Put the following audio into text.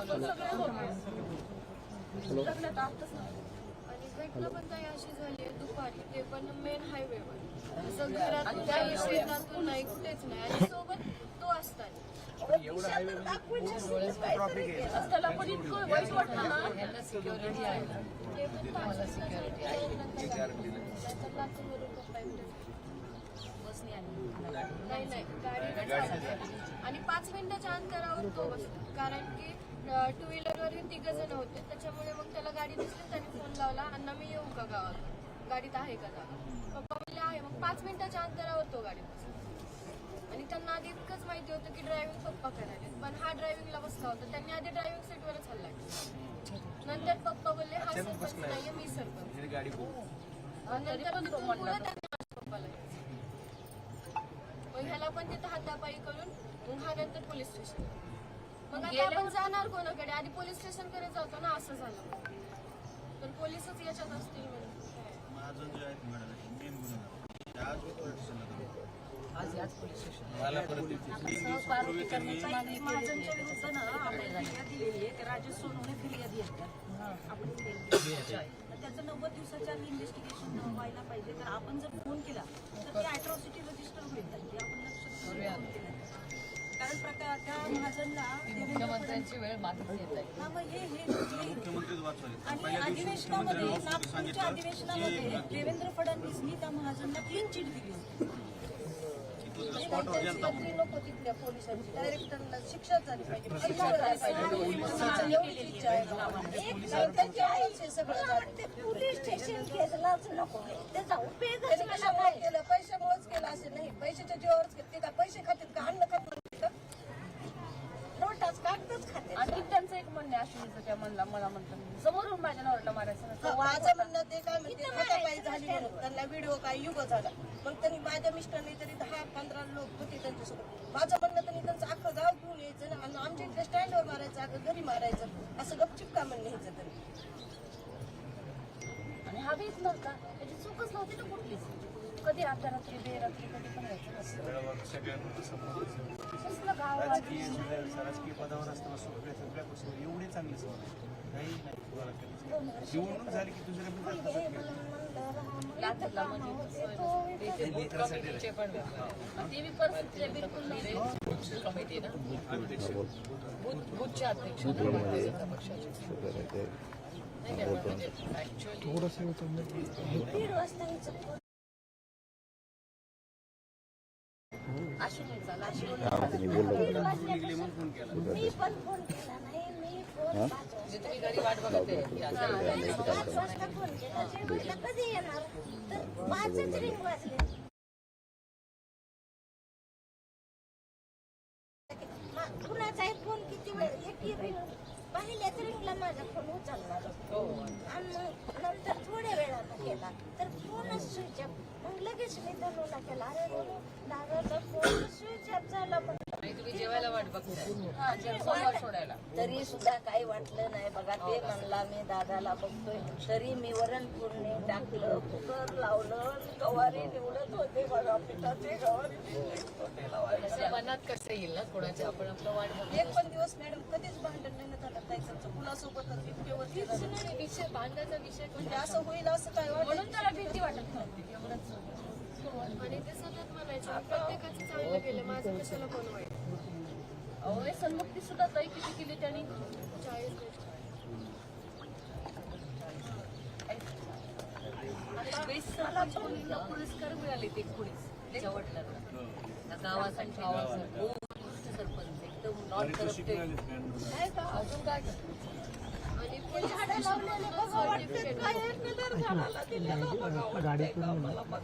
आपण सगळे होतो लग्नात आताच आणि घटना पण काही अशी झाली आहे दुपारी ते पण मेन हायवेवर असं घरातून नाही शेतातून नाही कुठेच नाही आणि सोबत तो असताना त्याला पण इतकं वाईट वाटलं ना सिक्युरिटी आहे ते पण पाच सिक्युरिटी लातूरवरून पप्पा बसने आली नाही नाही गाडी आणि पाच मिनिटाच्या अंतरावर तो बसला कारण की टू व्हीलरवर तिघ जण होते. त्याच्यामुळे मग त्याला गाडी दिसली त्याने फोन लावला अण्णा मी येऊ का गावात गाडीत आहे का जागा? पप्पा म्हणले आहे. मग पाच मिनिटाच्या अंतरावर तो गाडी बसला. आणि त्यांना आधी इतकंच माहिती होतं की ड्रायव्हिंग पप्पा करायला पण हा ड्रायव्हिंगला बसला होता. त्यांनी आधी ड्रायव्हिंग सीटवरच हल्ला केला. नंतर पप्पा बोलले हा सरपंच नाहीये मी सरपंच. गाडी आणि नंतर पप्पाला. मग ह्याला पण तिथं हातापायी करून मग हा नंतर पोलीस स्टेशन मग आता आपण जाणार कोणाकडे? आधी पोलीस स्टेशनकडे जातो ना असं झालं. तर पोलीसच याच्यात असतील म्हणून. महाजन जे आहेत मॅडम मेन गुन्हा आज पोलीस स्टेशनला आज याच पोलीस स्टेशन मला परत तीन दिवसापूर्वी त्यांनी महाजनच्या विरुद्ध ना आपण दिलेली आहे. राजेश सोनवणे फिर्यादी त्या. आपण त्याचं नव्वद दिवसाच्या इन्व्हेस्टिगेशन व्हायला पाहिजे. तर आपण जर फोन केला तर ती अॅट्रॉसिटी रजिस्टर होईल. कारण प्रकार त्या महाजनला देवेंद्र मुख्यमंत्र्यांची वेळ मागच येत आहे. हा मग हे हे आणि अधिवेशनामध्ये नागपूरच्या अधिवेशनामध्ये देवेंद्र फडणवीसनी त्या महाजनला क्लीन चिट दिली पोलीस स्टेशन घेतलाच नको त्याचा उपयोग पैशामुळेच केलं असे नाही पैशाच्या जीवावरच ते का पैसे खातील का अन्न खात म्हणते का नोटाच कागदच खाते आणि म्हणणे अश्विनीचं त्या म्हणला मला म्हणतात समोरून माझ्या नवऱ्याला मारायचं. माझं म्हणणं ते काय म्हणते हातापायी झाली म्हणून. त्यांना व्हिडिओ काय युग झाला. मग त्यांनी माझ्या मिस्टरने तरी दहा पंधरा लोक होते त्यांच्यासोबत. माझं म्हणणं त्यांनी त्यांचं अख्खं गाव घेऊन यायचं ना आणि आमच्या इथल्या स्टँडवर मारायचं अगं घरी मारायचं. असं गपचिप का म्हणणं न्यायचं तरी? आणि हा बीच नव्हता. त्याची चूकच नव्हती ना कुठलीच. कधी अर्ध्या रात्री बेरात्री कधी पण राजकीय राजकीय पदावर असताना सगळ्या सगळ्यापासून एवढे चांगले समोर काही नाही कोणाला कधीच. निवडणूक झाली की दुसऱ्या पण लातूरला अश्विनीचा मी पण फोन केला. नाही मी फोन पाच वाजता फोन केला ते म्हटलं कधी येणार तर पाचच रिंग वाजले मा- कुणाचाही फोन किती वेळ एक रिंग पहिल्याच रिंगला माझा फोन उचलला आणि मग नंतर थोड्या वेळानं केला तर फोनच स्विच मग लगेच मी धनूला केला. अरे दादा तरी सुद्धा काही वाटलं नाही बघा ते म्हणला मी दादाला बघतोय. तरी मी वरण फोडणे टाकलं कुकर लावलं गवारी निवडत होते बघा पिठाचे गवारी मनात कसं येईल ना कोणाचे? आपण आपलं वाट एक पण दिवस मॅडम कधीच भांडण नाही ना झालं ताईचं. मुलासोबतच इतके वर्ष भांडण्याचा विषय म्हणजे असं होईल असं काय वाटत म्हणून त्याला भीती वाटत नव्हती एवढंच आणि ते सतत म्हणायचे प्रत्येकाचं चांगलं केलं माझं कशाला अहो सन्मुक्ती सुद्धा ताई किती केली त्यांनी? चाळीस आता मुलीला पुरस्कार मिळाले ते कुणीच? त्याच्या वडिलांना. गावाचं उत्कृष्ट सरपंच एकदम नॉन करप्टेड अजून काय आणि पोलीस स्टेशनला सर्टिफिकेट काय कलर दिलेला बघा.